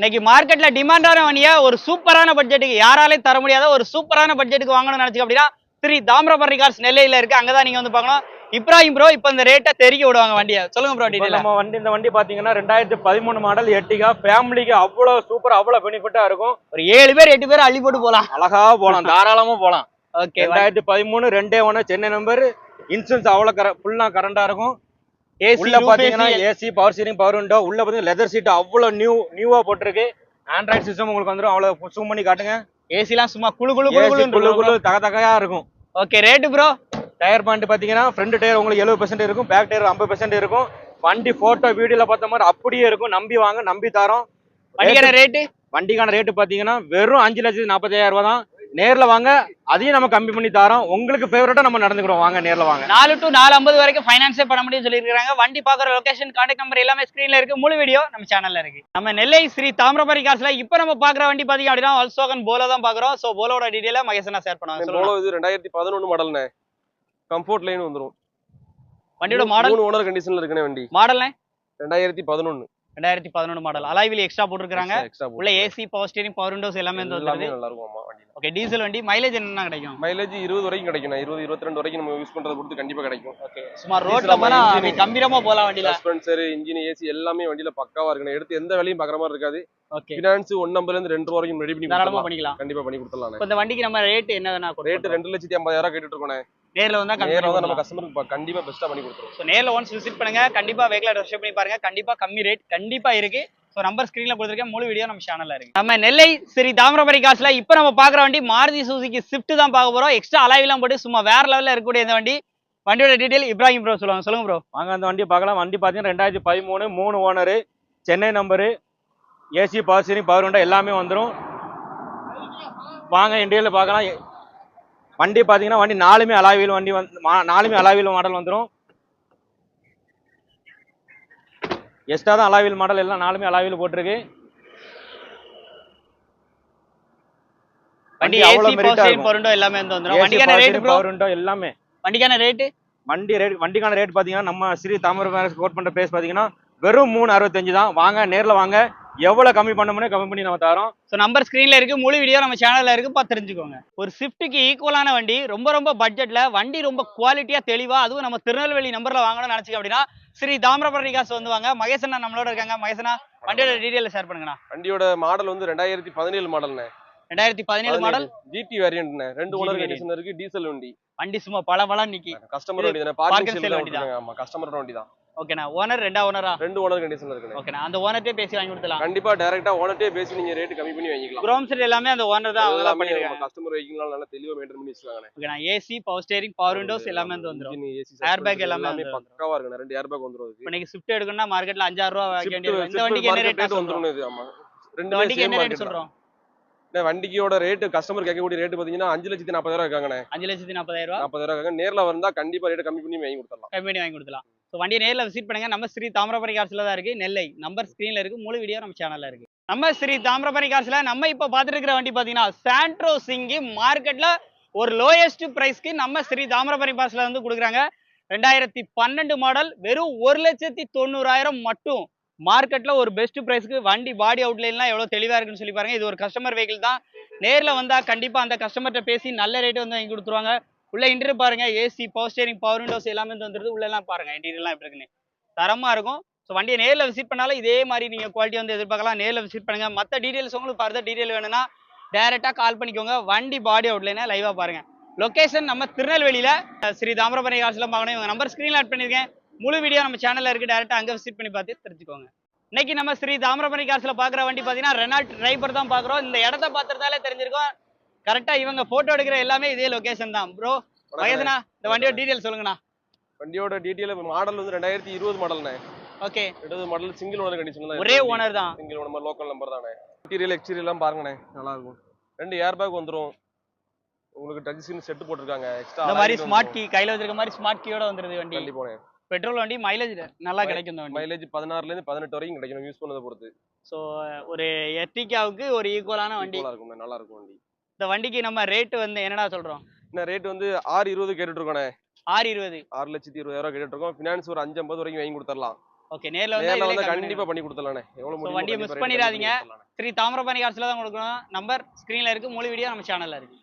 இன்னைக்கு மார்க்கெட்ல டிமாண்டான வண்டியா ஒரு சூப்பரான பட்ஜெட்டுக்கு யாராலையும் தர முடியாத ஒரு சூப்பரான பட்ஜெட்டுக்கு வாங்கணும்னு நினைச்சு அப்படின்னா ஸ்ரீ தாமிரபரணி கார்ஸ் நெல்லையில இருக்கு. அங்கதான் நீங்க வந்து பார்க்கணும். இப்ராஹிம் ப்ரோ இப்போ இந்த ரேட்டை தெரிய விடுவாங்க வண்டியை. சொல்லுங்க ப்ரோ டீடைல் நம்ம வண்டி இந்த வண்டி பாத்தீங்கன்னா ரெண்டாயிரத்தி பதிமூணு மாடல் எட்டிகா. ஃபேமிலிக்கு அவ்வளவு சூப்பர் அவ்வளவு பெனிஃபிட்டா இருக்கும். ஒரு ஏழு பேர் எட்டு பேர் அள்ளி போட்டு போலாம். அழகா போலாம் தாராளமா போலாம். ஓகே ரெண்டாயிரத்தி பதிமூணு ரெண்டே ஒன்று சென்னை நம்பர் இன்சூரன்ஸ் அவ்வளவு கர ஃபுல்லா கரண்டா இருக்கும். உள்ள பாத்தீங்கன்னா AC power steering power window உள்ள பாத்தீங்கன்னா லெதர் சீட் அவ்வளவு நியூ நியூவா போட்டிருக்கு. ஆண்ட்ராய்டு சிஸ்டம் உங்களுக்கு வந்துரும். அவ்வளவு ஜூம் பண்ணி காட்டுங்க. ஏசிலாம் சும்மா ஏசி குளு குளு குளு குளு தக தகையா இருக்கும். Okay rate bro tyre point பாத்தீங்கன்னா ஃப்ரண்ட் டயர் உங்களுக்கு எழுபது பெர்சென்ட் இருக்கும். பேக் டயர் ஐம்பது பெர்சென்ட் இருக்கும். வண்டி போட்டோ வீடியோல பார்த்த மாதிரி அப்படியே இருக்கும். நம்பி வாங்க நம்பி தரோம். வண்டிக்கான ரேட்டு வண்டிக்கான ரேட்டு பாத்தீங்கன்னா வெறும் அஞ்சு லட்சத்தி நாற்பத்தாயிரம் ரூபாய் தான். நேர்ல வாங்க. அதையும் நம்ம கம்மி பண்ணி தரோம். உங்களுக்கு ஃபேவரட்டா நம்ம நடந்துக்கிறோம். வாங்க நேர்ல வாங்க. நாலு டு நாலு ஐம்பது வரைக்கும் ஃபைனான்ஸே பண்ண முடியும்னு சொல்லியிருக்காங்க வண்டி பார்க்குற லொகேஷன் கான்டாக்ட் நம்பர் எல்லாமே ஸ்க்ரீன்ல இருக்கு. முழு வீடியோ நம்ம சேனல்ல இருக்கு. நம்ம நெல்லை ஸ்ரீ தாமிரபரணி காசுல இப்போ நம்ம பார்க்குற வண்டி பாத்தீங்க அப்படின்னா ஆல்சோகன் போலோ தான் பார்க்குறோம். ஸோ போலோட டீடைல மகேசனா ஷேர் பண்ணுவாங்க. போலோ இது ரெண்டாயிரத்தி பதினொன்று மாடல்ண்ணே கம்ஃபோர்ட் லைன் வந்துரும். வண்டியோட மாடல் மூணு ஓனர் கண்டிஷன்ல இருக்குண்ணே வண்டி. மாடல்னே ரெண்டாயிரத்தி பதினொன்று ரெண்டாயிரத்தி பதினொன்று மாடல் அலாய்வில் எக்ஸ்ட்ரா போட்டிருக்காங்க உள்ள AC power steering power windows எல்லாமே வந்து எல்லாமே நல்லா இருக்கும் ஓகே டீசல் வண்டி மைலேஜ் என்ன கிடைக்கும்? மைலேஜ் இருபது வரைக்கும் கிடைக்கும். இருபது இருபத்தி ரெண்டு வரைக்கும் நம்ம யூஸ் பண்றத பொறுத்து கண்டிப்பா கிடைக்கும். சுமார் ரோட்ல போனா கம்பீரமா போலாம் வண்டியில. சஸ்பென்சர் இன்ஜின் ஏசி எல்லாமே வண்டியில பக்காவா இருக்குண்ணே எடுத்து எந்த வேலையும் பாக்குற மாதிரி இருக்காது. ஓகே ஃபினான்ஸ் ஒன் நம்பர்ல இருந்து ரெண்டு ரூபா வரைக்கும் ரெடி பண்ணி பண்ணிக்கலாம். கண்டிப்பா பண்ணி கொடுத்துடலாம் இந்த வண்டிக்கு நம்ம ரேட் என்ன வேணா ரேட் ரெண்டு லட்சத்தி ஐம்பதாயிரம் கேட்டுட்டு இருக்கோண்ணே. நேர்ல வந்தா நேரில் வந்து நம்ம கஸ்டமருக்கு கண்டிப்பா பெஸ்ட்டா பண்ணி கொடுத்துருவோம். ஸோ நேரில் ஒன்ஸ் விசிட் பண்ணுங்க. கண்டிப்பா வெஹிக்கிள் ரெஜிஸ்டர் பண்ணி பாருங்க. கண்டிப்பா கம்மி ரேட் கண்டிப்பா இருக்கு. ஸோ நம்பர் ஸ்க்ரீன்ல கொடுத்துருக்கேன். முழு வீடியோ நம்ம சேனல்ல இருக்கு. நம்ம நெல்லை சரி தாமிரபரணி காசுல இப்போ நம்ம பார்க்குற வண்டி மாருதி சுசுகி ஸ்விஃப்ட் தான் பார்க்க போறோம். எக்ஸ்ட்ரா அலாய்லாம் போட்டு சும்மா வேற லெவலில் இருக்கக்கூடிய இந்த வண்டி. வண்டியோட டீடைல் இப்ராஹிம் ப்ரோ சொல்லுவாங்க. சொல்லுங்க ப்ரோ வாங்க அந்த வண்டி பார்க்கலாம். வண்டி பாத்தீங்கன்னா ரெண்டாயிரத்தி பதிமூணு மூணு owner Chennai number AC power steering power window எல்லாமே வந்துரும். வாங்க இண்டியாவில் பார்க்கலாம். வண்டி பாத்தீங்கன்னா வண்டி நாலுமே அலாவில் வண்டி வந்து நாலுமே அலாவில் மாடல் வந்துரும். எக்ஸ்ட்ரா தான் அலாவில் மாடல் எல்லாம் நாலுமே அலாவில் போட்டிருக்கு. வண்டி ஏசி பவர் எல்லாம் வந்து வந்துடும் வண்டிக்கான ரேட் ப்ரோ பவர் விண்டோ எல்லாமே. வண்டிக்கான ரேட்டு வண்டி ரேட் வண்டிக்கான ரேட் பாத்தீங்கன்னா நம்ம ஸ்ரீ தாமிரபரணி கோட் பண்ற பிரைஸ் பாத்தீங்கன்னா வெறும் மூணு அறுபத்தஞ்சு தான். வாங்க நேர்ல வாங்க. எவ்வளவு கம்மி பண்ண முடியும் கம்மி பண்ணி நம்ம தரோம். ஸோ நம்பர் ஸ்க்ரீன்ல இருக்கு முழு வீடியோ நம்ம சேனல்ல இருக்கு பார்த்து தெரிஞ்சுக்கோங்க. ஒரு ஸ்விஃப்ட்டுக்கு ஈக்குவலான வண்டி ரொம்ப ரொம்ப பட்ஜெட்ல வண்டி ரொம்ப குவாலிட்டியா தெளிவா அதுவும் நம்ம திருநெல்வேலி நம்பர்ல வாங்கணும்னு நினைச்சீங்க அப்படின்னா ஸ்ரீ தாமிரபரணி காசு வந்து வாங்க. மகேசனா நம்மளோட இருக்காங்க. மகேசனா வண்டியோட டீடைல் ஷேர் பண்ணுங்கண்ணா. வண்டியோட மாடல் வந்து ரெண்டாயிரத்தி பதினேழு மாடல்ண்ணே ரெண்டாயிரத்தி பதினேழு மாடல். ஜிடி வேரியன்ட்ண்ணே ரெண்டு ஓனர். கண்டிஷன் இருக்கு. டீசல் வண்டி. வண்டி சும்மா பல பலம் நிக்கி. கஸ்டமர் வண்டி தானே பார்க்கிங் சேல் வண்டி தான். ஆமா கஸ்டமர் வண்டி தான் ஓகேண்ணா ஓனர் ரெண்டா ஓனரா ரெண்டு ஓனர் கண்டிஷன்ல இருக்குண்ணே. ஓகேண்ணா அந்த ஓனர்ட்டே பேசி வாங்கி கொடுத்துலாம் கண்டிப்பா டைரக்டா ஓனர்ட்டே பேசி நீங்க ரேட் கம்மி பண்ணி வாங்கிக்கலாம். குரோம் செட் எல்லாமே அந்த ஓனர் தான் அவங்க தான் பண்ணிருக்காங்க. கஸ்டமர் வெஹிக்கிள் நல்லா தெளிவா மெயின்டைன் பண்ணி வச்சிருக்காங்க ஓகேண்ணா AC power steering power windows எல்லாமே வந்து வந்துடும் Airbag எல்லாமே வந்து வந்துரும். பக்காவா இருக்கு ரெண்டு ஏர் பேக் வந்துரும் அதுக்கு. இப்போ இன்னைக்கு ஸ்விஃப்ட் எடுக்கணும்னா மார்க்கெட்ல அஞ்சாயிரம் ரூபா வைக்க Swift- வேண்டியது இந்த வண்டிக்கு என்ன ரேட் வந்துரும் இது, ஆமா. ரெண்டு வண்டிக்கு என்ன ரேட் சொல்றோம்? சொல்றோம் வண்டிக்கோட ரேட் கஸ்டமர் கேட்கக்கூடிய ரேட் பாத்தீங்கன்னா அஞ்சு லட்சத்தி நாற்பதாயிரம் இருக்காங்கண்ணே. அஞ்சு லட்சத்தி நாற்பதாயிரம் ரூபா? நாற்பதாயிரம் இருக்காங்க. நேர்ல வந்தா கண்டிப்பா ரேட் கம்மி பண்ணி வாங்கி கொடுத்துடலாம். கம்பெனி வாங்கி கொடுக்கலாம் ஸோ வண்டியை நேரில் விசிட் பண்ணுங்க. நம்ம ஸ்ரீ தாமிரபரணி கார்ஸ்ல தான் இருக்கு. நெல்லை நம்பர் ஸ்க்ரீன்ல இருக்கு. முழு வீடியோ நம்ம சேனல்ல இருக்கு. நம்ம ஸ்ரீ தாமிரபரணி கார்ஸ்ல நம்ம இப்போ பார்த்துட்டு இருக்கிற வண்டி பார்த்தீங்கன்னா சாண்ட்ரோ சிங்கி மார்க்கெட்ல ஒரு லோயஸ்ட் பிரைஸ்க்கு நம்ம ஸ்ரீ தாமிரபரணி கார்ஸ்ல வந்து கொடுக்குறாங்க. ரெண்டாயிரத்தி பன்னெண்டு மாடல் வெறும் ஒரு லட்சத்தி தொண்ணூறாயிரம் மட்டும். மார்க்கெட்டில் ஒரு பெஸ்ட் பிரைஸ்க்கு வண்டி பாடி அவுட்லைன்லாம் எவ்வளோ தெளிவாக இருக்குன்னு சொல்லி பாருங்க. இது ஒரு கஸ்டமர் வெஹிக்கிள் தான். நேரில் வந்தால் கண்டிப்பாக அந்த கஸ்டமர்கிட்ட பேசி நல்ல ரேட் வந்து வாங்கி கொடுத்துருவாங்க. உள்ள இன்டர் பாருங்க AC power steering power windows எல்லாமே வந்து வந்துருது. உள்ளெல்லாம் பாருங்கள் இன்டீரியர்லாம் எப்படி இருக்குன்னு. தரமா இருக்கும். ஸோ வண்டியை நேரில் விசிட் பண்ணாலும் இதே மாதிரி நீங்கள் குவாலிட்டி வந்து எதிர்பார்க்கலாம். நேரில் விசிட் பண்ணுங்க. மற்ற டீட்டெயில்ஸ் உங்களுக்கு ஃபர்தர் டீட்டெயில் வேணும்னா டேரெக்டாக கால் பண்ணிக்கோங்க. வண்டி பாடி அவுட்லைனா லைவாக பாருங்கள் லொகேஷன் நம்ம திருநெல்வேலியில ஸ்ரீ தாமிரபரணி காசுலாம் பார்க்கணும் இவங்க நம்பர் ஸ்க்ரீனில் ஆட் பண்ணியிருக்கேன் முழு வீடியோ நம்ம சேனல்ல இருக்கு. டேரெக்டாக அங்கே விசிட் பண்ணி பார்த்து தெரிஞ்சுக்கோங்க. இன்னைக்கு நம்ம ஸ்ரீ தாமிரபரணி காசுல பார்க்குற வண்டி பார்த்தீங்கன்னா ரெனால்ட் டிரைவர் தான் பார்க்குறோம் இந்த இடத்த பார்த்துறதாலே தெரிஞ்சிருக்கும். கரெக்டாக இவங்க ஃபோட்டோ எடுக்கிற எல்லாமே இதே லொகேஷன் தான். ப்ரோ வயசுனா இந்த வண்டியோட டீடைல் சொல்லுங்கண்ணா. வண்டியோட டீட்டெயில் மாடல் வந்து ரெண்டாயிரத்தி இருபது மாடல்ண்ணே ஓகே இருபது மாடல் சிங்கிள் ஓனர் கண்டிஷன் தான். ஒரே ஓனர் தான். சிங்கிள் ஓனர் லோக்கல் நம்பர் தானே இன்டீரியல் எக்ஸ்டீரியல் எல்லாம் பாருங்கண்ணே. நல்லா இருக்கும் ரெண்டு ஏர் பேக் வந்துரும். உங்களுக்கு டச் ஸ்கிரீன் செட் போட்டிருக்காங்க. எக்ஸ்ட்ரா இந்த மாதிரி ஸ்மார்ட் கீ கையில வச்சிருக்க மாதிரி ஸ்மார்ட் கீயோட வந்துருது வண்டி. கண்டிப்பா பெட்ரோல் வண்டி மைலேஜ் நல்லா கிடைக்கும் இந்த வண்டி. மைலேஜ் பதினாறுல இருந்து பதினெட்டு வரைக்கும் கிடைக்கும் யூஸ் பண்ணதை பொறுத்து. ஸோ ஒரு எர்டிகாவுக்கு ஒரு ஈக்குவலான வண்டி. ஆ இருக்கும் நல்லா இருக்கும் வண்டி. இந்த வண்டிக்கு நம்ம ரேட் வந்து என்னடா சொல்றோம்? என்ன ரேட் வந்து ஆறு இருபது கேட்டுட்டு இருக்கோண்ணே ஆறு இருபது. ஆறு லட்சத்தி இருபதாயிரம் கேட்டுட்டு இருக்கோம் ஃபினான்ஸ் ஒரு அஞ்சு ஐம்பது வரைக்கும் வாங்கி கொடுத்துடலாம். ஓகே நேர்ல நேர்ல வந்து வந்து கண்டிப்பா பண்ணி கொடுத்துடலாண்ணே. எவ்வளவு வண்டியை கண்டிப்பா miss rate கம்மி பண்ணிடாதீங்க. பண்ணி கொடுத்துடலாண்ணே. ஸ்ரீ தாமிரபரணி காசுல தான் கொடுக்கணும். நம்பர் ஸ்க்ரீனில் இருக்குது முழு வீடியோ நம்ம சேனலில் இருக்குது